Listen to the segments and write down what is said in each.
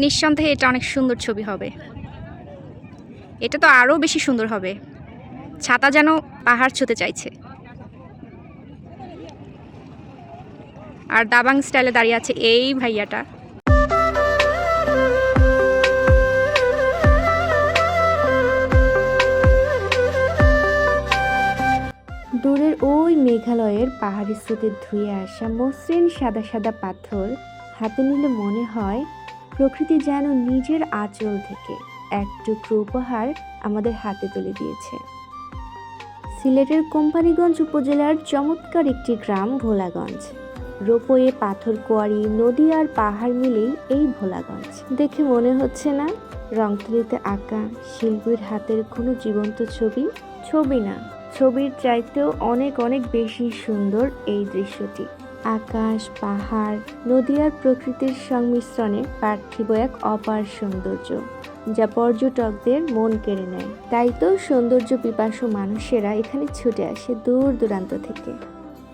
নিঃসন্দেহে এটা অনেক সুন্দর ছবি হবে। এটা তো আরও বেশি সুন্দর হবে। ছাতা যেন পাহাড় ছুতে চাইছে। আর দাবাং স্টাইলে দাঁড়িয়ে আছে এই ভাইয়াটা। দূরের ওই মেঘালয়ের পাহাড়ি স্রোতে ধুয়ে আসা মসৃণ সাদা সাদা পাথর হাতে নিলে মনে হয় প্রকৃতি যেন নিজের আঁচল থেকে এক টুকরো উপহার আমাদের হাতে তুলে দিয়েছে। সিলেটের কোম্পানিগঞ্জ উপজেলার চমৎকার একটি গ্রাম ভোলাগঞ্জ। রোপওয়ে, পাথর কোয়ারি, নদী আর পাহাড় মিলেই এই ভোলাগঞ্জ। দেখে মনে হচ্ছে না রংতুলিতে আঁকা শিল্পীর হাতের কোনো জীবন্ত ছবি? ছবি না, ছবির চাইতেও অনেক অনেক বেশি সুন্দর এই দৃশ্যটি। আকাশ, পাহাড়, নদী আর প্রকৃতির সংমিশ্রণে পার্থিব এক অপার সৌন্দর্য, যা পর্যটকদের মন কেড়ে নেয়। তাই তো সৌন্দর্য পিপাসু মানুষেরা এখানে ছুটে আসে দূর দূরান্ত থেকে।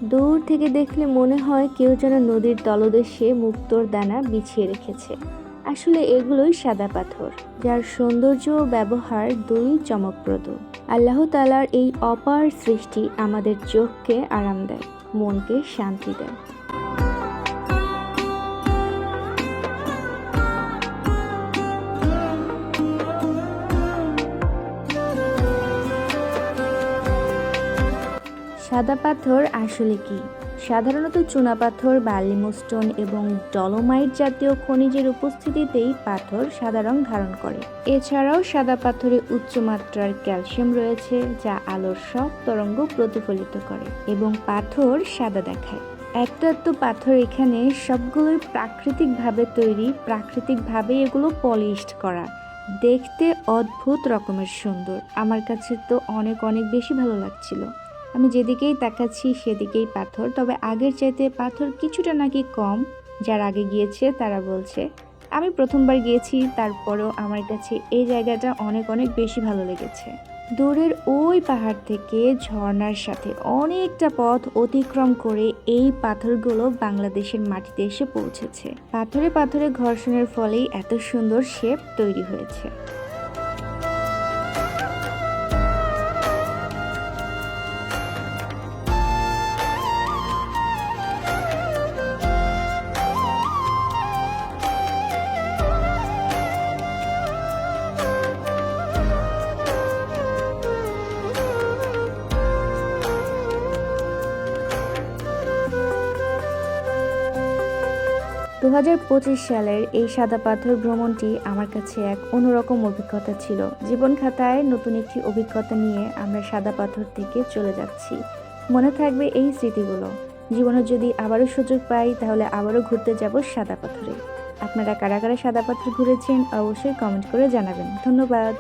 দূর থেকে দেখলে মনে হয় কেউ যেন নদীর তলদেশে মুক্তোর দানা বিছিয়ে রেখেছে। আসলে এগুলোই সাদা পাথর, যার সৌন্দর্য ও ব্যবহার দুই চমকপ্রদ। আল্লাহ তালার এই অপার সৃষ্টি আমাদের চোখকে আরাম দেয়। মনকে শান্তি দেয়। সাদা পাথর আসলে কি? সাধারণত চুনাপাথর বালিমোস্টোন এবং ডলোমাইট জাতীয় খনিজের উপস্থিতিতেই পাথর সাদা রং ধারণ করে। এছাড়াও সাদা পাথরে উচ্চমাত্রার ক্যালসিয়াম রয়েছে, যা আলোর সব তরঙ্গ প্রতিফলিত করে এবং পাথর সাদা দেখায়। একটা তো পাথর এখানে সবগুলোই প্রাকৃতিকভাবে তৈরি, প্রাকৃতিকভাবে এগুলো পলিশড করা। দেখতে অদ্ভুত রকমের সুন্দর। আমার কাছে তো অনেক অনেক বেশি ভালো লাগছিল। আমি যেদিকেই তাকাচ্ছি সেদিকেই পাথর, তবে আগের চাইতে পাথর কিছুটা নাকি কম। যার আগে গিয়েছে তারা বলছে, আমি প্রথমবার গিয়েছি, তারপরেও আমার কাছে এই জায়গাটা অনেক অনেক বেশি ভালো লেগেছে। দূরের ওই পাহাড় থেকে ঝর্ণার সাথে অনেকটা পথ অতিক্রম করে এই পাথরগুলো বাংলাদেশের মাটিতে এসে পৌঁছেছে। পাথরে পাথরে ঘর্ষণের ফলেই এত সুন্দর শেপ তৈরি হয়েছে। দু হাজার পঁচিশ সালের এই সাদা পাথর ভ্রমণটি আমার কাছে এক অন্যরকম অভিজ্ঞতা ছিল। জীবন খাতায় নতুন একটি অভিজ্ঞতা নিয়ে আমরা সাদা পাথর থেকে চলে যাচ্ছি। মনে থাকবে এই স্মৃতিগুলো। জীবনে যদি আবারও সুযোগ পাই, তাহলে আবারও ঘুরতে যাব সাদা পাথরে। আপনারা কারা কারা সাদা পাথর ঘুরেছেন, অবশ্যই কমেন্ট করে জানাবেন। ধন্যবাদ।